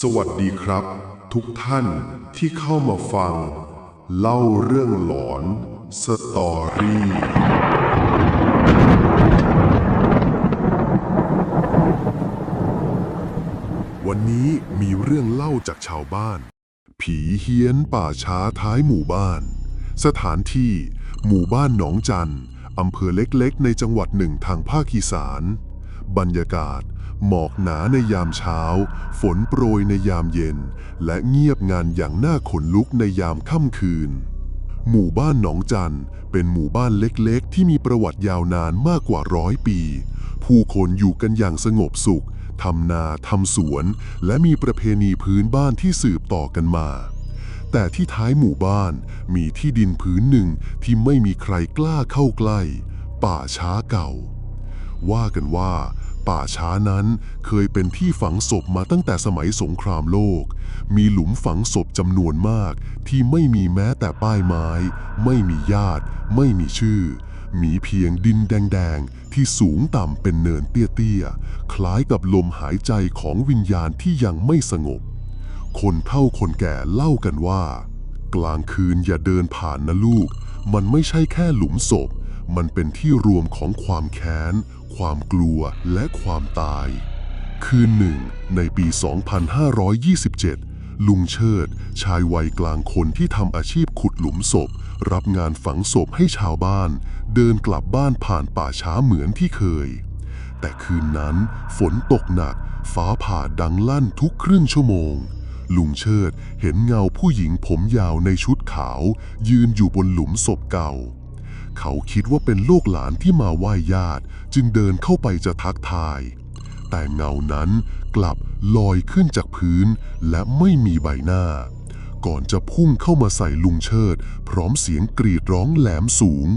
สวัสดีครับ ทุกท่านที่เข้ามาฟัง เล่าเรื่องหลอนสตอรี่วันนี้มีเรื่องเล่าจากชาวบ้าน ผีเฮี้ยนป่าช้าท้ายหมู่บ้าน สถานที่หมู่บ้านหนองจันอำเภอเล็กๆ ในจังหวัดหนึ่งทางภาคอีสาน บรรยากาศ หมอกหนาในยามเช้า ฝนโปรยในยามเย็น และเงียบงานอย่างน่าขนลุกในยามค่ำคืน หมู่บ้านหนองจันเป็นหมู่บ้านเล็กๆ ที่มีประวัติยาวนานมากกว่าร้อยปี ผู้คนอยู่กันอย่างสงบสุขทำนาทำสวน และมีประเพณีพื้นบ้านที่สืบต่อกันมา แต่ที่ท้ายหมู่บ้านมีที่ดินพื้นหนึ่งที่ไม่มีใครกล้าเข้าใกล้ ป่าช้าเก่า ว่ากันว่า ป่าช้านั้นเคยเป็นที่ฝังศพมาตั้งแต่สมัยสงครามโลก มีหลุมฝังศพจำนวนมาก ที่ไม่มีแม้แต่ป้ายไม้ ไม่มีญาติ ไม่มีชื่อ มีเพียงดินแดงๆ ที่สูงต่ำเป็นเนินเตี้ยๆ คล้ายกับลมหายใจของวิญญาณที่ยังไม่สงบ คนเฒ่าคนแก่เล่ากันว่า กลางคืนอย่าเดินผ่านนะลูก มันไม่ใช่แค่หลุมศพ มันเป็นที่รวมของความแค้น ความกลัวและความตาย คืนหนึ่ง ในปี 2527 ลุงเชิด ชายวัยกลางคนที่ทำอาชีพขุดหลุมศพ รับงานฝังศพให้ชาวบ้าน เดินกลับบ้านผ่านป่าช้าเหมือนที่เคย แต่คืนนั้นฝนตกหนัก ฟ้าผ่าดังลั่นทุกครึ่งชั่วโมงลุงเชิดเห็นเงาผู้หญิงผมยาวในชุดขาว ยืนอยู่บนหลุมศพเก่า เขาคิดว่าเป็นลูกหลานที่มาไหว้ญาติจึงเดินเข้าไปจะทักทาย แต่เงานั้นกลับลอยขึ้นจากพื้นและไม่มีใบหน้า ก่อนจะพุ่งเข้ามาใส่ลุงเชิด พร้อมเสียงกรีดร้องแหลมสูง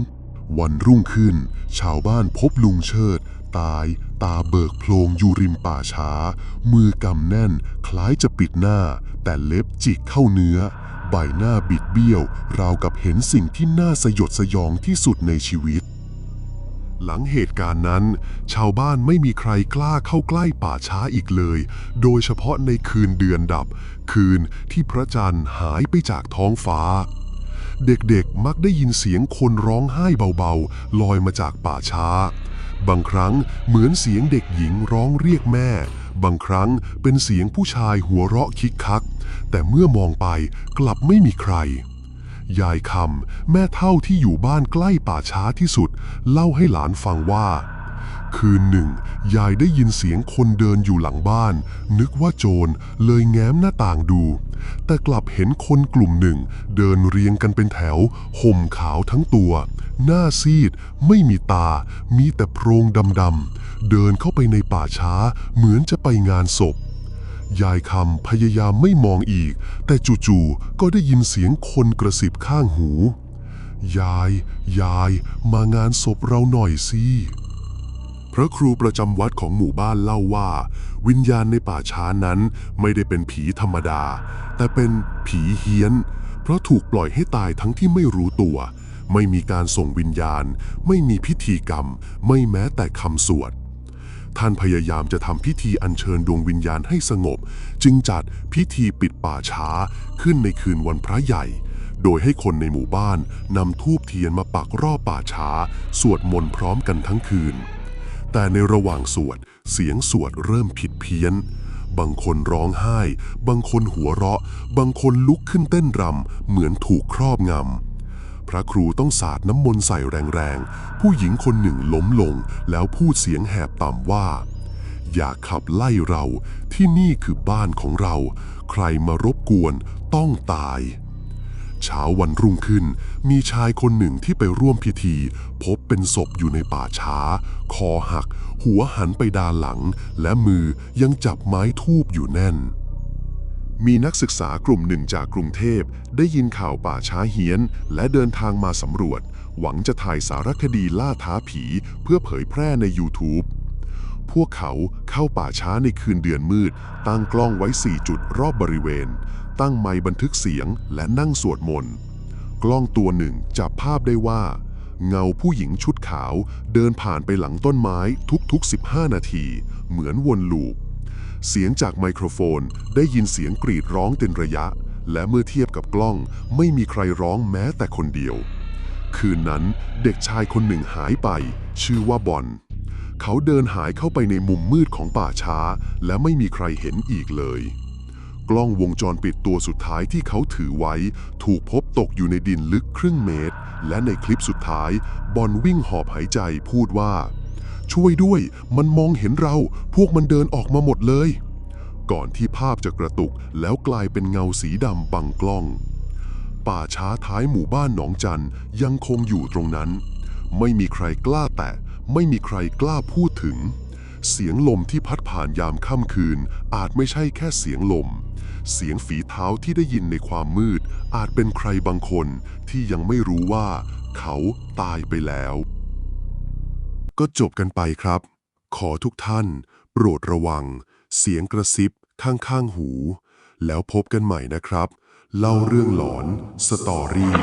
วันรุ่งขึ้น ชาวบ้านพบลุงเชิด ตายตาเบิกโพลงอยู่ริมป่าช้า มือกำแน่นคล้ายจะปิดหน้า แต่เล็บจิกเข้าเนื้อ ใบหน้าบิดเบี้ยว ราวกับเห็นสิ่งที่น่าสยดสยองที่สุดในชีวิต หลังเหตุการณ์นั้น ชาวบ้านไม่มีใครกล้าเข้าใกล้ป่าช้าอีกเลย โดยเฉพาะในคืนเดือนดับ คืนที่พระจันทร์หายไปจากท้องฟ้า เด็กๆมักได้ยินเสียงคนร้องไห้เบาๆ ลอยมาจากป่าช้า บางครั้งเหมือนเสียงเด็กหญิงร้องเรียกแม่ บางครั้งเป็นเสียงผู้ชายหัวเราะคิกคัก แต่เมื่อมองไปกลับไม่มีใคร ยายคำแม่เท่าที่อยู่บ้านใกล้ป่าช้าที่สุด เล่าให้หลานฟังว่า คืนหนึ่ง ยายได้ยินเสียงคนเดินอยู่หลังบ้าน นึกว่าโจรเลยแง้มหน้าต่างดู แต่กลับเห็นคนกลุ่มหนึ่ง เดินเรียงกันเป็นแถวห่มขาวทั้งตัว หน้าซีด ไม่มีตา มีแต่โพรงดำๆ เดินเข้าไปในป่าช้า เหมือนจะไปงานศพ ยายคำพยายามไม่มองอีก แต่จู่ๆ ก็ได้ยินเสียงคนกระสิบข้างหู ยาย ยาย มางานศพเราหน่อยสิพระครูประจำวัดของหมู่บ้านเล่าว่า วิญญาณในป่าช้านั้นไม่ได้เป็นผีธรรมดา แต่เป็นผีเฮี้ยน เพราะถูกปล่อยให้ตายทั้งที่ไม่รู้ตัว ไม่มีการส่งวิญญาณ ไม่มีพิธีกรรม ไม่แม้แต่คำสวด ท่านพยายามจะทำพิธีอัญเชิญดวงวิญญาณให้สงบ จึงจัดพิธีปิดป่าช้าขึ้นในคืนวันพระใหญ่ โดยให้คนในหมู่บ้านนำทูบเทียนมาปักรอบป่าช้า สวดมนต์พร้อมกันทั้งคืน แต่ในระหว่างสวดเสียงสวดเริ่มผิดเพี้ยนบางคนร้องไห้ บางคนหัวเราะ บางคนลุกขึ้นเต้นรำ เหมือนถูกครอบงำ พระครูต้องสาดน้ำมนต์ใส่แรงๆ ผู้หญิงคนหนึ่งล้มลงแล้วพูดเสียงแหบต่ำว่า อย่าขับไล่เราที่นี่คือบ้านของเรา ใครมารบกวนต้องตาย เช้าวันรุ่งขึ้น มีชายคนหนึ่งที่ไปร่วมพิธี พบเป็นศพอยู่ในป่าช้า คอหัก หัวหันไปดานหลัง และมือยังจับไม้ทูบอยู่แน่น มีนักศึกษากลุ่มหนึ่งจากกรุงเทพ ได้ยินข่าวป่าช้าเฮี้ยน และเดินทางมาสำรวจ หวังจะถ่ายสารคดีล่าท้าผีเพื่อเผยแพร่ใน YouTube พวกเขาเข้าป่าช้าในคืนเดือนมืด ตั้งกล้องไว้ 4 จุดรอบบริเวณ ตั้งไมค์บันทึกเสียงและนั่งสวดมนต์ กล้องตัวหนึ่งจับภาพได้ว่า เงาผู้หญิงชุดขาว เดินผ่านไปหลังต้นไม้ทุกๆ 15 นาที เหมือนวนลูป เสียงจากไมโครโฟนได้ยินเสียงกรีดร้องเป็นระยะ และเมื่อเทียบกับกล้องไม่มีใครร้องแม้แต่คนเดียว คืนนั้นเด็กชายคนหนึ่งหายไป ชื่อว่าบอลเขาเดินหายเข้าไปในมุมมืดของป่าช้า และไม่มีใครเห็นอีกเลย กล้องวงจรปิดตัวสุดท้ายที่เขาถือไว้ ถูกพบตกอยู่ในดินลึกครึ่งเมตร และในคลิปสุดท้ายบอลวิ่งหอบหายใจพูดว่า ช่วยด้วย มันมองเห็นเรา พวกมันเดินออกมาหมดเลย ก่อนที่ภาพจะกระตุกแล้วกลายเป็นเงาสีดำบังกล้อง ป่าช้าท้ายหมู่บ้านหนองจันยังคงอยู่ตรงนั้น ไม่มีใครกล้าแตะ ไม่มีใครกล้าพูดถึง เสียงลมที่พัดผ่านยามค่ำคืน อาจไม่ใช่แค่เสียงลม เสียงฝีเท้าที่ได้ยินในความมืด อาจเป็นใครบางคนที่ยังไม่รู้ว่า เขาตายไปแล้ว ก็จบกันไปครับ ขอทุกท่าน โปรดระวัง เสียงกระซิบ ข้างๆหู แล้วพบกันใหม่นะครับ เล่าเรื่องหลอน สตอรี่